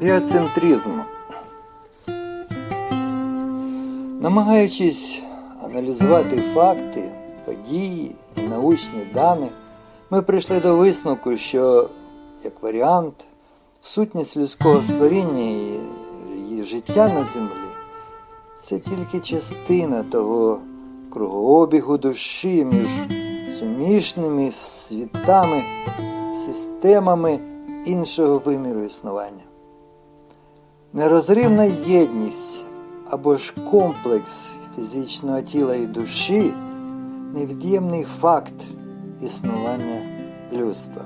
Біоцентризм. Намагаючись аналізувати факти, події і научні дані, ми прийшли до висновку, що як варіант, сутність людського створіння і її життя на землі це тільки частина того кругообігу душі між суміжними світами, системами іншого виміру існування. Нерозривна єдність або ж комплекс фізичного тіла і душі невід'ємний факт існування людства.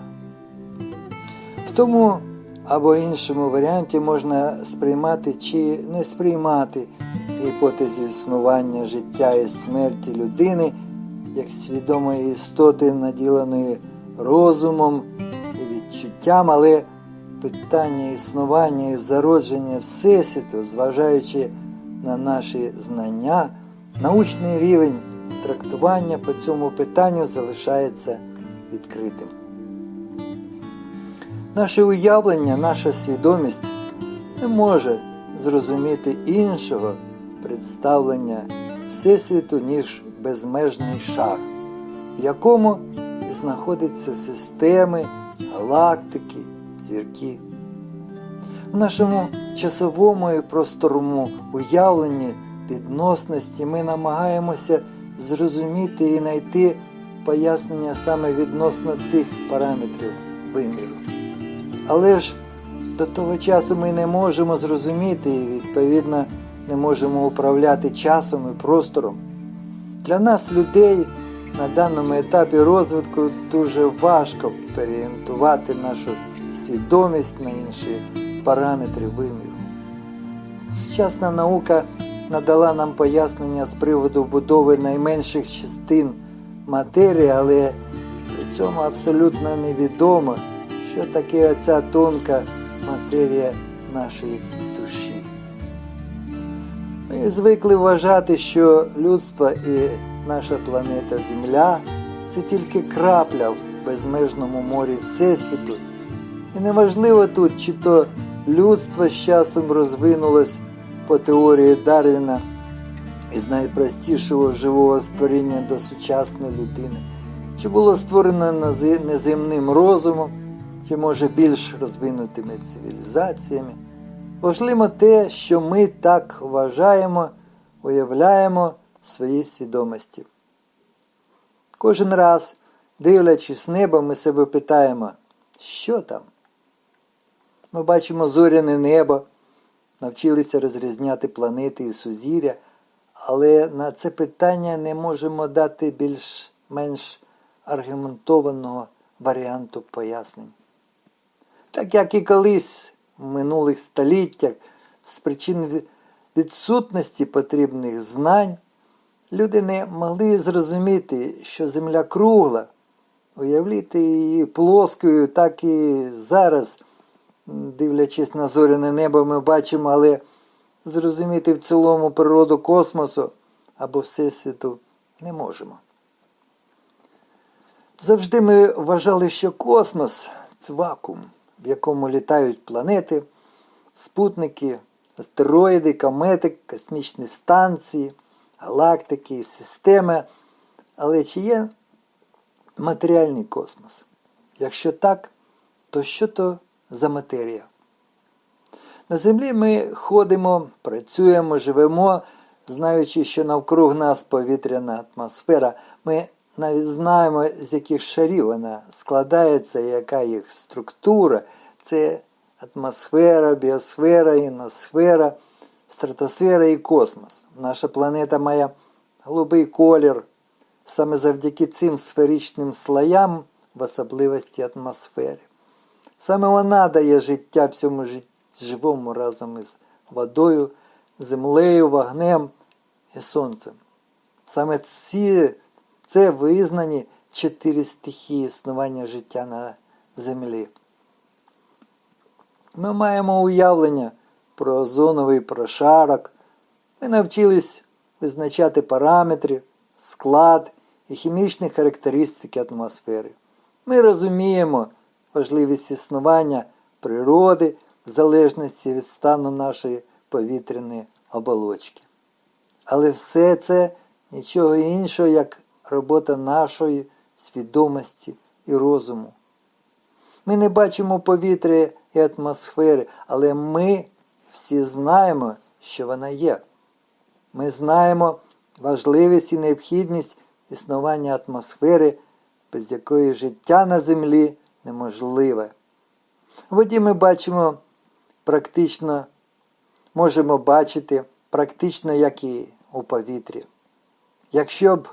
В тому або іншому варіанті можна сприймати чи не сприймати гіпотезу існування життя і смерті людини як свідомої істоти, наділеної розумом і відчуттям, але питання існування і зародження Всесвіту, зважаючи на наші знання, научний рівень трактування по цьому питанню залишається відкритим. Наше уявлення, наша свідомість не може зрозуміти іншого представлення Всесвіту, ніж безмежний шар, в якому знаходяться системи, галактики, зірки. В нашому часовому і просторому уявленні відносності ми намагаємося зрозуміти і знайти пояснення саме відносно цих параметрів виміру. Але ж до того часу ми не можемо зрозуміти і, відповідно, не можемо управляти часом і простором. Для нас, людей, на даному етапі розвитку дуже важко переорієнтувати нашу свідомість на інші параметри виміру. Сучасна наука надала нам пояснення з приводу будови найменших частин матерії, але при цьому абсолютно невідомо, що таке оця тонка матерія нашої душі. Ми звикли вважати, що людство і наша планета Земля це тільки крапля в безмежному морі Всесвіту. І неважливо тут, чи то людство з часом розвинулось по теорії Дарвіна із найпростішого живого створіння до сучасної людини, чи було створено неземним розумом, чи може більш розвинутими цивілізаціями. Важливо те, що ми так вважаємо, уявляємо в своїй свідомості. Кожен раз, дивлячись небо, ми себе питаємо, що там? Ми бачимо зоряне небо, навчилися розрізняти планети і сузір'я, але на це питання не можемо дати більш-менш аргументованого варіанту пояснень. Так як і колись в минулих століттях з причин відсутності потрібних знань люди не могли зрозуміти, що Земля кругла, уявляти її плоскою, так і зараз, дивлячись на зоряне небо, ми бачимо, але зрозуміти в цілому природу космосу або Всесвіту не можемо. Завжди ми вважали, що космос це вакуум, в якому літають планети, спутники, астероїди, комети, космічні станції, галактики, системи. Але чи є матеріальний космос? Якщо так, то що то за матерія? На землі ми ходимо, працюємо, живемо, знаючи, що навкруг нас повітряна атмосфера. Ми навіть знаємо, з яких шарів вона складається, яка їх структура. Це атмосфера, біосфера, іносфера, стратосфера і космос. Наша планета має голубий колір. Саме завдяки цим сферичним слоям в особливості атмосфери. Саме вона дає життя всьому живому разом із водою, землею, вогнем і сонцем. Саме ці, це визнані чотири стихії існування життя на землі. Ми маємо уявлення про озоновий прошарок. Ми навчились визначати параметри, склад і хімічні характеристики атмосфери. Ми розуміємо важливість існування природи в залежності від стану нашої повітряної оболочки. Але все це нічого іншого, як робота нашої свідомості і розуму. Ми не бачимо повітря і атмосфери, але ми всі знаємо, що вона є. Ми знаємо важливість і необхідність існування атмосфери, без якої життя на землі неможливе. В воді ми бачимо практично, можемо бачити практично, як і у повітрі. Якщо б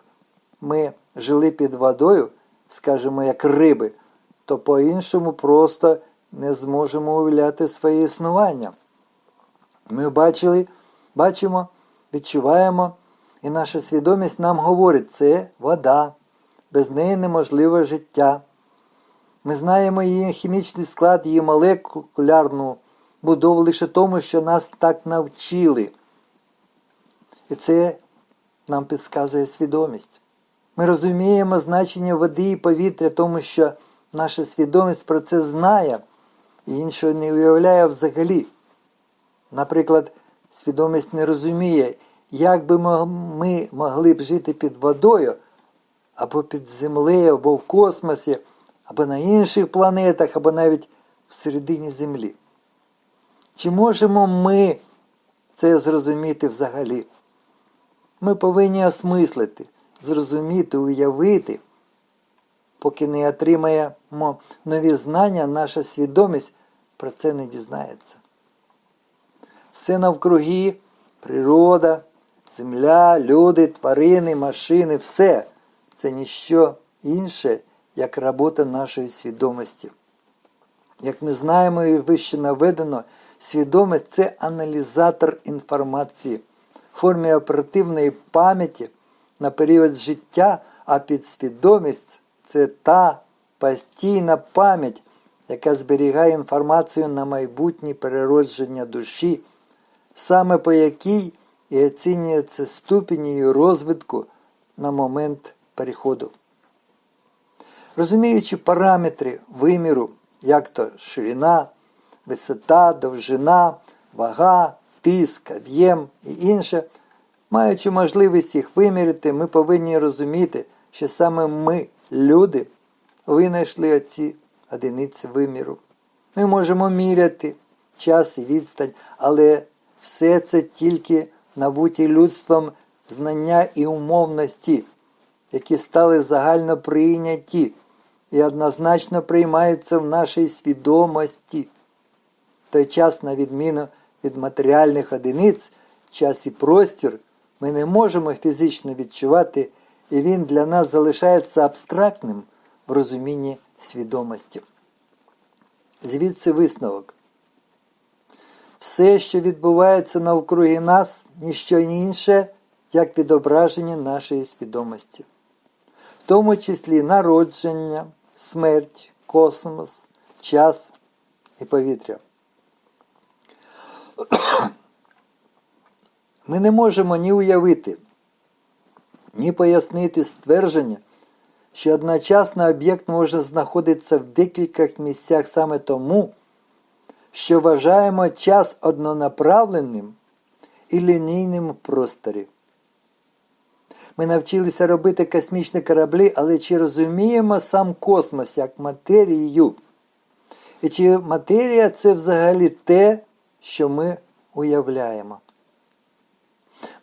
ми жили під водою, скажімо, як риби, то по-іншому просто не зможемо уявляти своє існування. Ми бачили, бачимо, відчуваємо, і наша свідомість нам говорить, це вода, без неї неможливе життя. Ми знаємо її хімічний склад, її молекулярну будову лише тому, що нас так навчили. І це нам підказує свідомість. Ми розуміємо значення води і повітря, тому що наша свідомість про це знає і іншого не уявляє взагалі. Наприклад, свідомість не розуміє, як би ми могли б жити під водою, або під землею, або в космосі, або на інших планетах, або навіть всередині Землі. Чи можемо ми це зрозуміти взагалі? Ми повинні осмислити, зрозуміти, уявити, поки не отримаємо нові знання, наша свідомість про це не дізнається. Все навкруги, природа, земля, люди, тварини, машини, все це ніщо інше, як робота нашої свідомості. Як ми знаємо і вище наведено, свідомість це аналізатор інформації в формі оперативної пам'яті на період життя, а підсвідомість це та постійна пам'ять, яка зберігає інформацію на майбутнє переродження душі, саме по якій і оцінюється ступінь її розвитку на момент переходу. Розуміючи параметри виміру, як то ширина, висота, довжина, вага, тиск, об'єм і інше, маючи можливість їх виміряти, ми повинні розуміти, що саме ми, люди, винайшли оці одиниці виміру. Ми можемо міряти час і відстань, але все це тільки набуті людством знання і умовності, які стали загально прийняті і однозначно приймаються в нашій свідомості. В той час, на відміну від матеріальних одиниць, час і простір, ми не можемо фізично відчувати, і він для нас залишається абстрактним в розумінні свідомості. Звідси висновок. Все, що відбувається навкруги нас, ніщо інше, як відображення нашої свідомості, в тому числі народження, смерть, космос, час і повітря. Ми не можемо ні уявити, ні пояснити ствердження, що одночасно об'єкт може знаходитися в декількох місцях саме тому, що вважаємо час однонаправленим і лінійним в просторі. Ми навчилися робити космічні кораблі, але чи розуміємо сам космос як матерію? І чи матерія це взагалі те, що ми уявляємо?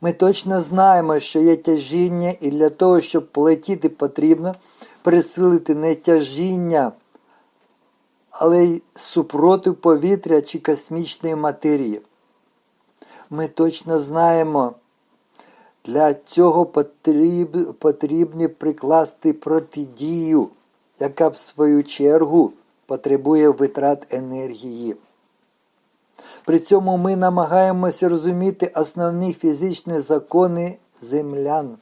Ми точно знаємо, що є тяжіння, і для того, щоб полетіти, потрібно присилити не тяжіння, але й супротив повітря чи космічної матерії. Ми точно знаємо, для цього потріб, потрібно прикласти протидію, яка в свою чергу потребує витрат енергії. При цьому ми намагаємося розуміти основні фізичні закони землян.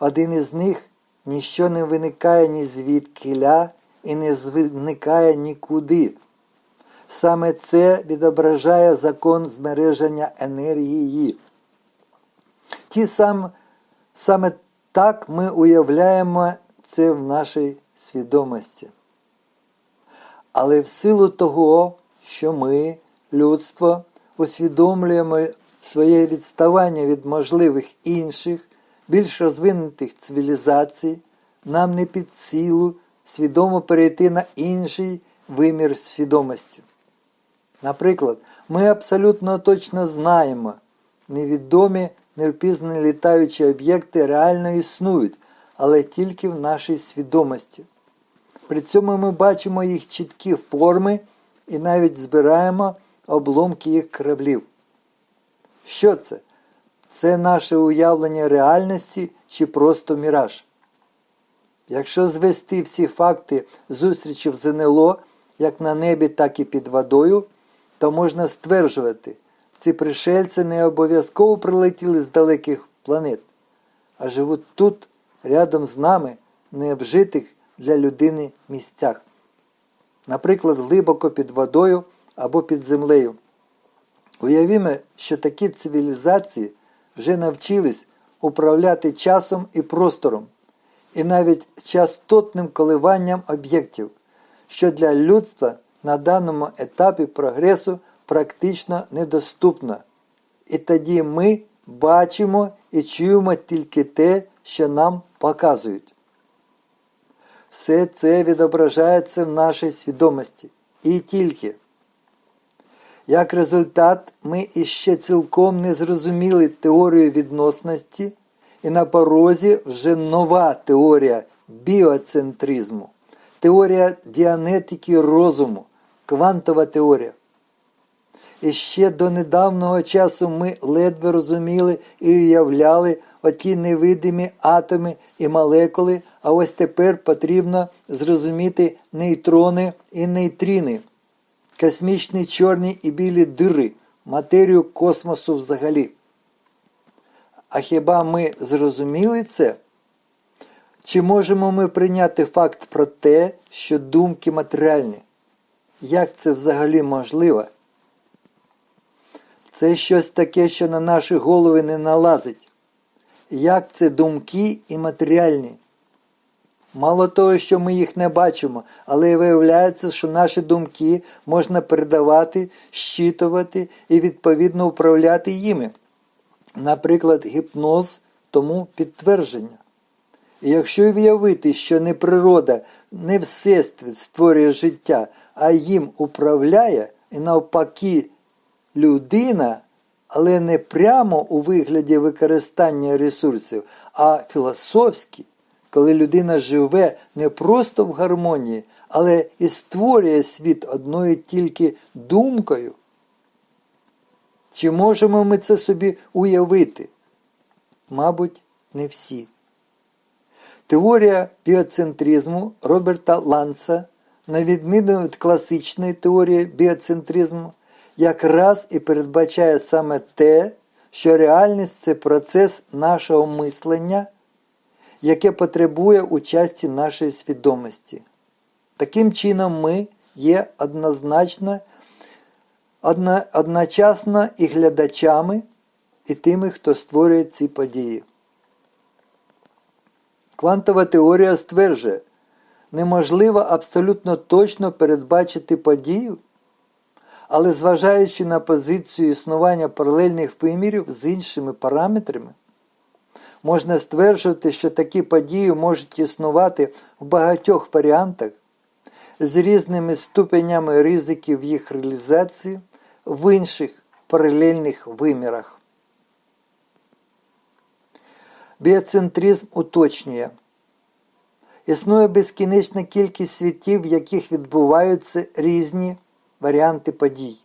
Один із них ніщо не виникає ні звідкиля і не зникає нікуди. Саме це відображає закон збереження енергії. Ті сам, Саме так ми уявляємо це в нашій свідомості. Але в силу того, що ми, людство, усвідомлюємо своє відставання від можливих інших, більш розвинутих цивілізацій, нам не під силу свідомо перейти на інший вимір свідомості. Наприклад, ми абсолютно точно знаємо, невідомі невпізнані літаючі об'єкти реально існують, але тільки в нашій свідомості. При цьому ми бачимо їх чіткі форми і навіть збираємо обломки їх кораблів. Що це? Це наше уявлення реальності чи просто міраж? Якщо звести всі факти зустрічі в ЗНЛО, як на небі, так і під водою, то можна стверджувати, ці пришельці не обов'язково прилетіли з далеких планет, а живуть тут, рядом з нами, необжитих для людини місцях. Наприклад, глибоко під водою або під землею. Уявімо, що такі цивілізації вже навчились управляти часом і простором, і навіть частотним коливанням об'єктів, що для людства на даному етапі прогресу практично недоступно. І тоді ми бачимо і чуємо тільки те, що нам показують. Все це відображається в нашій свідомості. І тільки. Як результат, ми іще цілком не зрозуміли теорію відносності, і на порозі вже нова теорія біоцентризму, теорія діанетики розуму, квантова теорія. І ще до недавнього часу ми ледве розуміли і уявляли оті невидимі атоми і молекули, а ось тепер потрібно зрозуміти нейтрони і нейтріни, космічні чорні і білі дири, матерію космосу взагалі. А хіба ми зрозуміли це? Чи можемо ми прийняти факт про те, що думки матеріальні? Як це взагалі можливо? Це щось таке, що на наші голови не налазить. Як це думки і матеріальні? Мало того, що ми їх не бачимо, але й виявляється, що наші думки можна передавати, щитувати і відповідно управляти їми. Наприклад, гіпноз тому підтвердження. І якщо уявити, що не природа, не всесвіт створює життя, а їм управляє, і навпаки, людина, але не прямо у вигляді використання ресурсів, а філософськи, коли людина живе не просто в гармонії, але і створює світ одною тільки думкою. Чи можемо ми це собі уявити? Мабуть, не всі. Теорія біоцентризму Роберта Ланца, на відміну від класичної теорії біоцентризму, якраз і передбачає саме те, що реальність це процес нашого мислення, яке потребує участі нашої свідомості. Таким чином, ми є однозначно одно, одночасно і глядачами, і тими, хто створює ці події. Квантова теорія стверджує, неможливо абсолютно точно передбачити подію, але зважаючи на позицію існування паралельних вимірів з іншими параметрами, можна стверджувати, що такі події можуть існувати в багатьох варіантах з різними ступенями ризиків їх реалізації в інших паралельних вимірах. Біоцентризм уточнює. Існує безкінечна кількість світів, в яких відбуваються різні варіанти подій.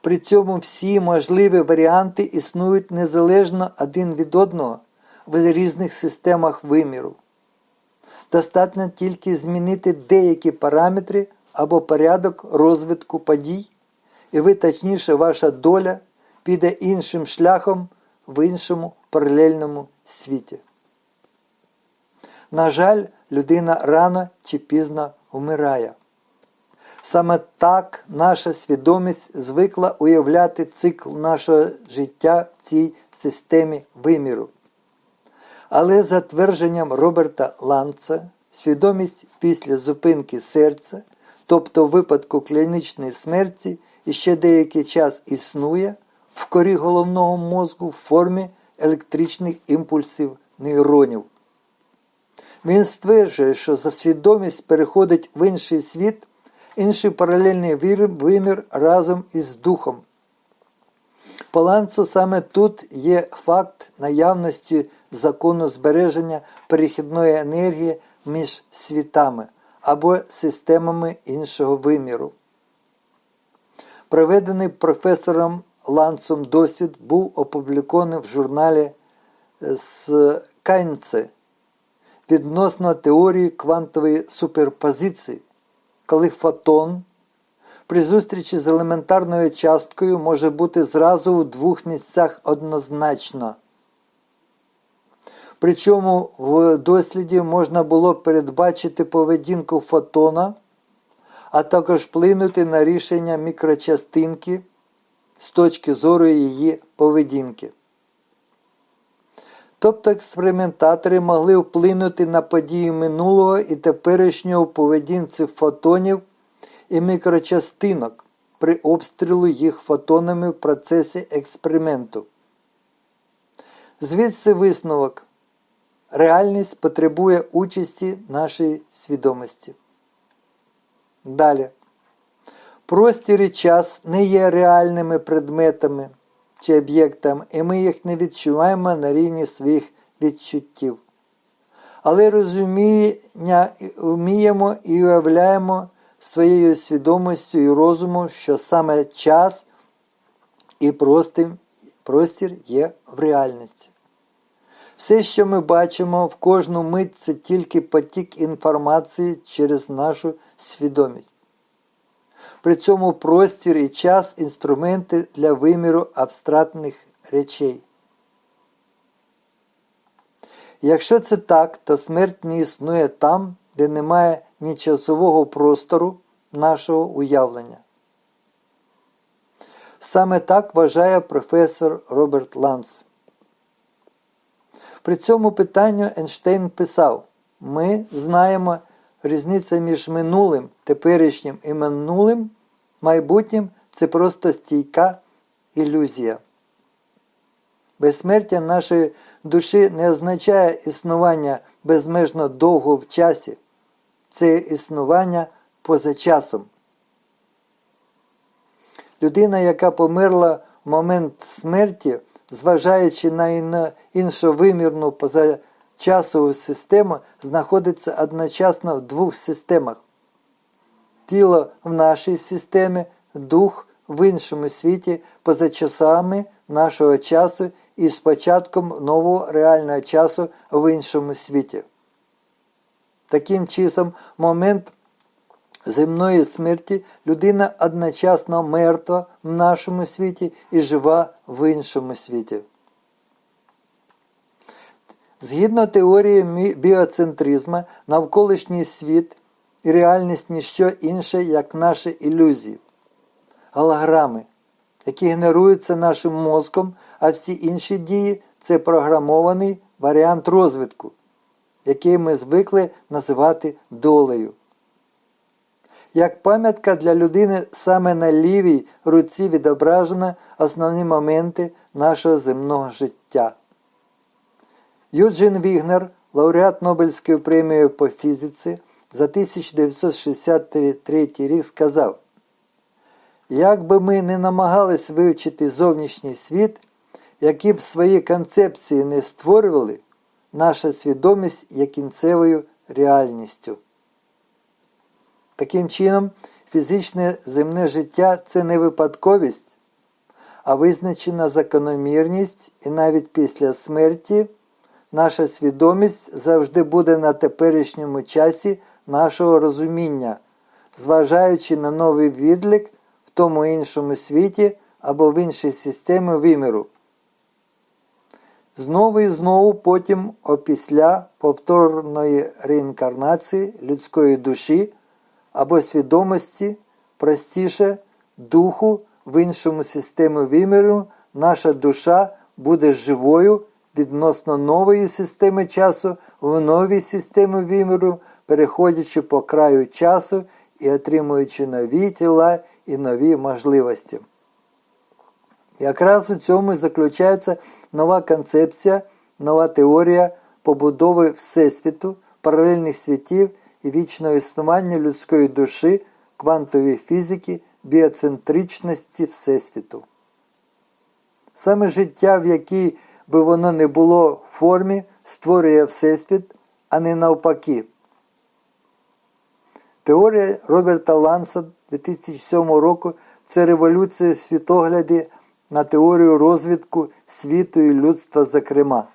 При цьому всі можливі варіанти існують незалежно один від одного в різних системах виміру. Достатньо тільки змінити деякі параметри або порядок розвитку подій, і ви точніше ваша доля піде іншим шляхом в іншому паралельному світі. На жаль, людина рано чи пізно вмирає. Саме так наша свідомість звикла уявляти цикл нашого життя в цій системі виміру. Але за твердженням Роберта Ланца, свідомість після зупинки серця тобто випадку клінічної смерті і ще деякий час існує в корі головного мозку в формі електричних імпульсів нейронів. Він стверджує, що за свідомість переходить в інший світ, інший паралельний вимір разом із духом. Паланцо саме тут є факт наявності закону збереження перехідної енергії між світами або системами іншого виміру. Проведений професором Ланцом досвід був опублікований в журналі Скайнце відносно теорії квантової суперпозиції, коли фотон при зустрічі з елементарною часткою може бути зразу у двох місцях однозначно. Причому в досліді можна було передбачити поведінку фотона, а також вплинути на рішення мікрочастинки з точки зору її поведінки. Тобто експериментатори могли вплинути на події минулого і теперішнього поведінці фотонів і мікрочастинок при обстрілу їх фотонами в процесі експерименту. Звідси висновок. Реальність потребує участі нашої свідомості. Далі. Простір і час не є реальними предметами чи об'єктами, і ми їх не відчуваємо на рівні своїх відчуттів. Але розуміння вміємо і уявляємо своєю свідомістю і розумом, що саме час і простір є в реальності. Все, що ми бачимо в кожну мить, це тільки потік інформації через нашу свідомість. При цьому простір і час інструменти для виміру абстрактних речей. Якщо це так, то смерть не існує там, де немає ні часового простору нашого уявлення. Саме так вважає професор Роберт Ланс. При цьому питанню Ейнштейн писав: ми знаємо різниця між минулим, теперішнім і минулим, майбутнім це просто стійка ілюзія. Безсмертя нашої душі не означає існування безмежно довго в часі, це існування поза часом. Людина, яка померла в момент смерті, зважаючи на іншовимірну позачасову систему, знаходиться одночасно в двох системах. Тіло в нашій системі, дух в іншому світі, поза часами нашого часу і з початком нового реального часу в іншому світі. Таким часом, момент земної смерті людина одночасно мертва в нашому світі і жива в іншому світі. Згідно теорії біоцентризму, навколишній світ і реальність ніщо інше, як наші ілюзії, голограми, які генеруються нашим мозком, а всі інші дії це програмований варіант розвитку, який ми звикли називати долею. Як пам'ятка для людини саме на лівій руці відображено основні моменти нашого земного життя. Юджин Вігнер, лауреат Нобелівської премії по фізиці, за 1963 рік сказав: Як би ми не намагались вивчити зовнішній світ, які б свої концепції не створювали, наша свідомість є кінцевою реальністю. Таким чином, фізичне земне життя це не випадковість, а визначена закономірність, і навіть після смерті наша свідомість завжди буде на теперішньому часі нашого розуміння, зважаючи на новий відлік в тому іншому світі або в іншій системі виміру. Знову і знову потім опісля повторної реінкарнації людської душі або свідомості, простіше духу в іншому системі виміру, наша душа буде живою відносно нової системи часу в новій системі виміру, переходячи по краю часу і отримуючи нові тіла і нові можливості. Якраз у цьому і заключається нова концепція, нова теорія побудови Всесвіту, паралельних світів і вічного існування людської душі, квантової фізики, біоцентричності Всесвіту. Саме життя, в якій би воно не було в формі, створює Всесвіт, а не навпаки. Теорія Роберта Ланса 2007 року це революція в світогляді на теорію розвитку світу і людства, зокрема.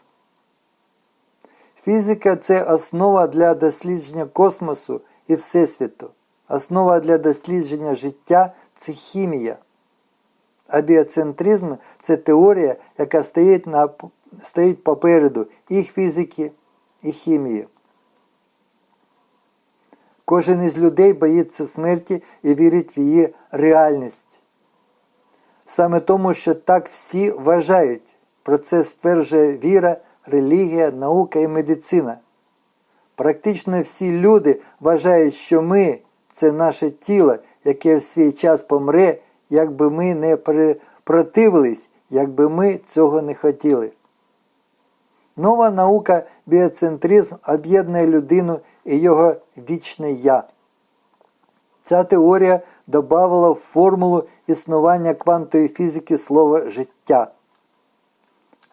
Фізика це основа для дослідження космосу і Всесвіту. Основа для дослідження життя це хімія. А біоцентризм це теорія, яка стоїть, на, стоїть попереду і фізики, і хімії. Кожен із людей боїться смерті і вірить в її реальність. Саме тому, що так всі вважають. Про це стверджує віра, релігія, наука і медицина. Практично всі люди вважають, що ми це наше тіло, яке в свій час помре, якби ми не противились, якби ми цього не хотіли. Нова наука біоцентризм об'єднує людину і його вічне я. Ця теорія додавала в формулу існування квантової фізики слово життя.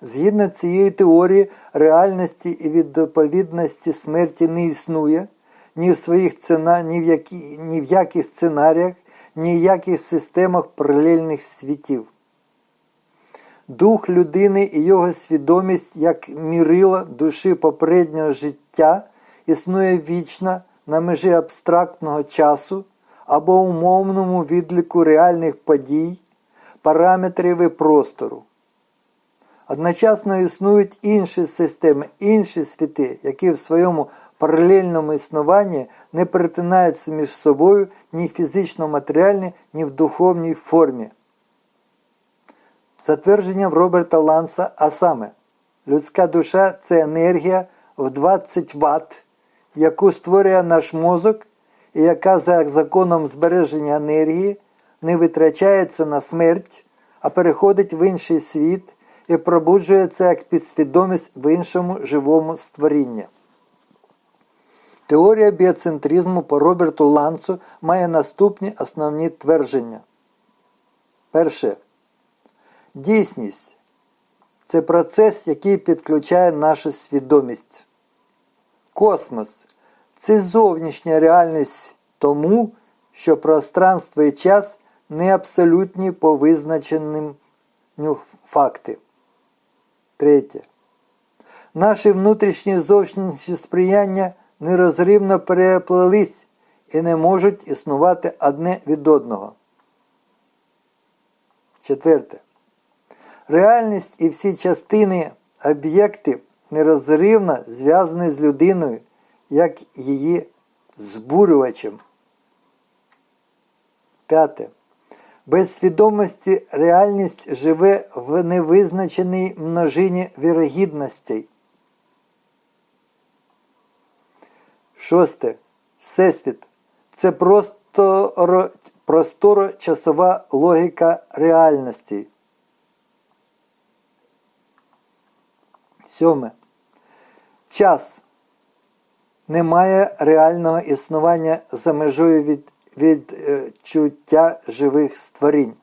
Згідно цієї теорії, реальності і відповідності смерті не існує ні в своїх цена, ні в, які, ні в яких сценаріях, ні в яких системах паралельних світів. Дух людини і його свідомість, як мірило душі попереднього життя, існує вічно на межі абстрактного часу або умовному відліку реальних подій, параметрів і простору. Одночасно існують інші системи, інші світи, які в своєму паралельному існуванні не перетинаються між собою ні в фізично-матеріальній, ні в духовній формі. Затвердженням Роберта Ланса, а саме, людська душа це енергія в 20 Вт, яку створює наш мозок і яка за законом збереження енергії не витрачається на смерть, а переходить в інший світ і пробуджується як підсвідомість в іншому живому створінні. Теорія біоцентризму по Роберту Лансу має наступні основні твердження. Перше. Дійсність це процес, який підключає нашу свідомість. Космос це зовнішня реальність тому, що пространство і час не абсолютні по визначеним факти. Третє. Наші внутрішні і зовнішні сприяння нерозривно переплелись і не можуть існувати одне від одного. Четверте. Реальність і всі частини об'єктів нерозривно зв'язані з людиною як її збурювачем. П'яте. Без свідомості реальність живе в невизначеній множині вірогідностей. Шосте. Всесвіт. Це просторо, просторо-часова логіка реальності. Сьоме. Час немає реального існування за межою від відчуття живих створінь.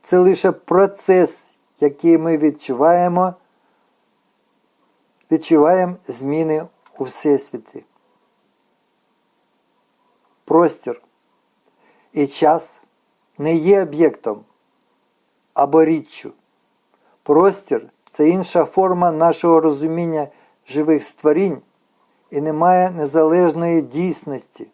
Це лише процес, який ми відчуваємо, відчуваємо зміни у Всесвіті. Простір і час не є об'єктом або річчю. Простір це інша форма нашого розуміння живих створінь і немає незалежної дійсності.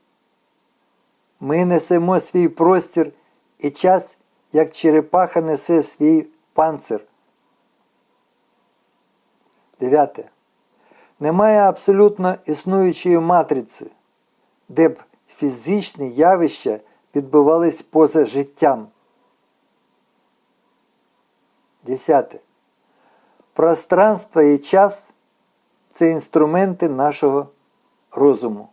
Ми несемо свій простір і час, як черепаха несе свій панцир. Дев'яте. Немає абсолютно існуючої матриці, де б фізичні явища відбувались поза життям. Десяте. Пространство і час це інструменти нашого розуму.